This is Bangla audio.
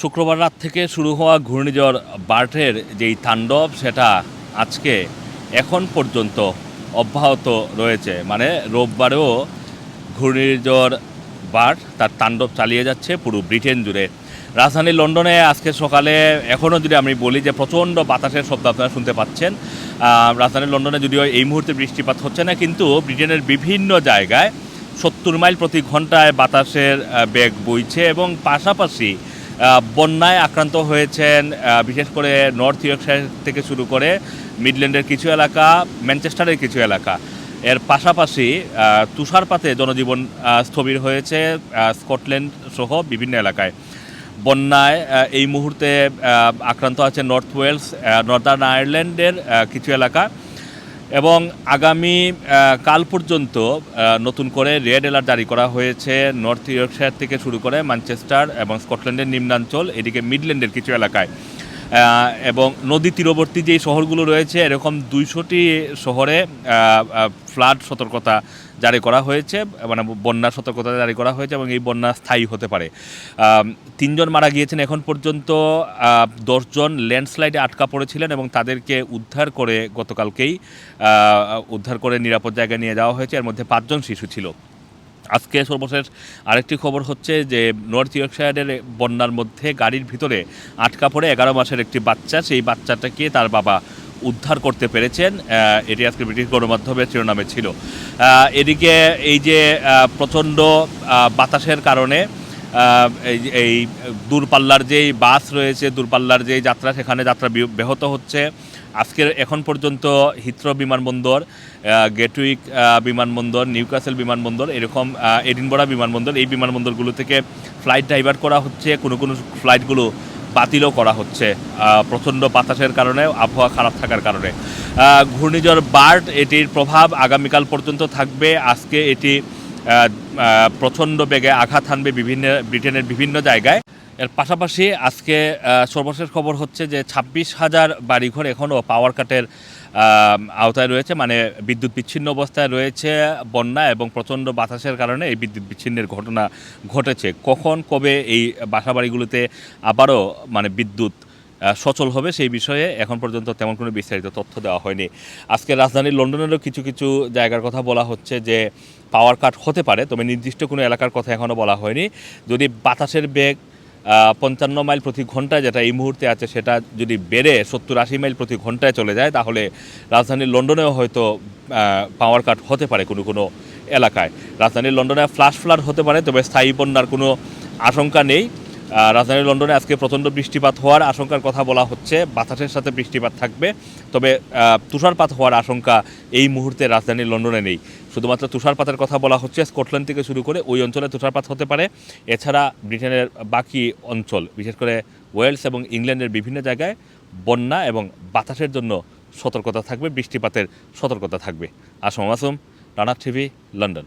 শুক্রবার রাত থেকে শুরু হওয়া ঘূর্ণিঝড় বার্টের যেই তাণ্ডব, সেটা আজকে এখন পর্যন্ত অব্যাহত রয়েছে। মানে রোববারেও ঘূর্ণিঝড় বার্ট তার তাণ্ডব চালিয়ে যাচ্ছে পুরো ব্রিটেন জুড়ে। রাজধানী লন্ডনে আজকে সকালে এখনও যদি আমি বলি যে প্রচণ্ড বাতাসের শব্দ আপনারা শুনতে পাচ্ছেন রাজধানী লন্ডনে যদিও এই মুহূর্তে বৃষ্টিপাত হচ্ছে না, কিন্তু ব্রিটেনের বিভিন্ন জায়গায় সত্তর মাইল প্রতি ঘন্টায় বাতাসের বেগ বইছে এবং পাশাপাশি বন্যায় আক্রান্ত হয়েছেন বিশেষ করে নর্থ ইয়র্কশায়ার থেকে শুরু করে মিডল্যান্ডের কিছু এলাকা ম্যানচেস্টারের কিছু এলাকা। এর পাশাপাশি তুষারপাতে জনজীবন স্থবির হয়েছে স্কটল্যান্ড সহ বিভিন্ন এলাকায়। বন্যায় এই মুহূর্তে আক্রান্ত আছে নর্থ ওয়েলস নর্দার্ন আয়ারল্যান্ডের কিছু এলাকা। এবং আগামী কাল পর্যন্ত নতুন করে রেড অ্যালার্ট জারি করা হয়েছে নর্থ ইয়র্কশায়ার থেকে শুরু করে ম্যানচেস্টার এবং স্কটল্যান্ডের নিম্নাঞ্চল, এদিকে মিডল্যান্ডের কিছু এলাকায়। এবং নদী তীরবর্তী যেই শহরগুলো রয়েছে, এরকম দুইশোটি শহরে ফ্লাড সতর্কতা জারি করা হয়েছে মানে বন্যা সতর্কতা জারি করা হয়েছে এবং এই বন্যা স্থায়ী হতে পারে। তিনজন মারা গিয়েছেন, এখন পর্যন্ত দশজন ল্যান্ডস্লাইডে আটকা পড়েছিলেন এবং তাদেরকে উদ্ধার করে গতকালকেই উদ্ধার করে নিরাপদ জায়গায় নিয়ে যাওয়া হয়েছে। এর মধ্যে পাঁচজন শিশু ছিল। আজকে সর্বশেষ আরেকটি খবর হচ্ছে যে নর্থ ইয়র্কশায়ারের বন্যার মধ্যে গাড়ির ভিতরে আটকা পড়ে এগারো মাসের একটি বাচ্চা। সেই বাচ্চাটাকে তার বাবা উদ্ধার করতে পেরেছেন। এটি আজকে ব্রিটিশ গণমাধ্যমের শিরোনামে ছিল। এদিকে এই যে প্রচণ্ড বাতাসের কারণে এই দূরপাল্লার যেই বাস রয়েছে, দূরপাল্লার যেই যাত্রা, সেখানে যাত্রা ব্যাহত হচ্ছে। আজকের, এখন পর্যন্ত হিথ্রো বিমানবন্দর গেটউইক বিমানবন্দর, নিউক্যাসেল বিমানবন্দর, এরকম এডিনবরা বিমানবন্দর, এই বিমানবন্দরগুলো থেকে ফ্লাইট ডাইভার্ট করা হচ্ছে। কোনো কোনো ফ্লাইটগুলো বাতিলও করা হচ্ছে প্রচণ্ড বাতাসের কারণে, আবহাওয়া খারাপ থাকার কারণে। ঘূর্ণিঝড় বার্ড এটির প্রভাব আগামীকাল পর্যন্ত থাকবে। আজকে এটি প্রচণ্ড বেগে আঘাত হানবে বিভিন্ন, ব্রিটেনের বিভিন্ন জায়গায়। এর পাশাপাশি আজকে সর্বশেষ খবর হচ্ছে যে ছাব্বিশ হাজার বাড়িঘর এখনও পাওয়ার কাটের আওতায় রয়েছে। মানে বিদ্যুৎ বিচ্ছিন্ন অবস্থায় রয়েছে বন্যা এবং প্রচণ্ড বাতাসের কারণে এই বিদ্যুৎ বিচ্ছিন্নের ঘটনা ঘটেছে। কখন, কবে এই বাসাবাড়িগুলোতে আবারও মানে বিদ্যুৎ সচল হবে সেই বিষয়ে এখন পর্যন্ত তেমন কোনো বিস্তারিত তথ্য দেওয়া হয়নি। আজকে রাজধানী লন্ডনেরও কিছু কিছু জায়গার কথা বলা হচ্ছে যে পাওয়ার কাট হতে পারে, তবে নির্দিষ্ট কোনো এলাকার কথা এখনও বলা হয়নি। যদি বাতাসের বেগ পঞ্চান্ন মাইল প্রতি ঘন্টায় যেটা এই মুহূর্তে আছে সেটা যদি বেড়ে সত্তর আশি মাইল প্রতি ঘন্টায় চলে যায়, তাহলে রাজধানী লন্ডনেও হয়তো পাওয়ার কাট হতে পারে কোনো কোনো এলাকায়। রাজধানী লন্ডনে ফ্লাশ ফ্লাড হতে পারে, তবে স্থায়ী বন্যার কোনো আশঙ্কা নেই। রাজধানী লন্ডনে আজকে প্রচণ্ড বৃষ্টিপাত হওয়ার আশঙ্কার কথা বলা হচ্ছে। বাতাসের সাথে বৃষ্টিপাত থাকবে। তবে তুষারপাত হওয়ার আশঙ্কা এই মুহূর্তে রাজধানী লন্ডনে নেই। শুধুমাত্র তুষারপাতের কথা বলা হচ্ছে স্কটল্যান্ড থেকে শুরু করে ওই অঞ্চলে তুষারপাত হতে পারে। এছাড়া ব্রিটেনের বাকি অঞ্চল, বিশেষ করে ওয়েলস এবং ইংল্যান্ডের বিভিন্ন জায়গায় বন্যা এবং বাতাসের জন্য সতর্কতা থাকবে, বৃষ্টিপাতের সতর্কতা থাকবে। Assam আসুম Rana TV, London.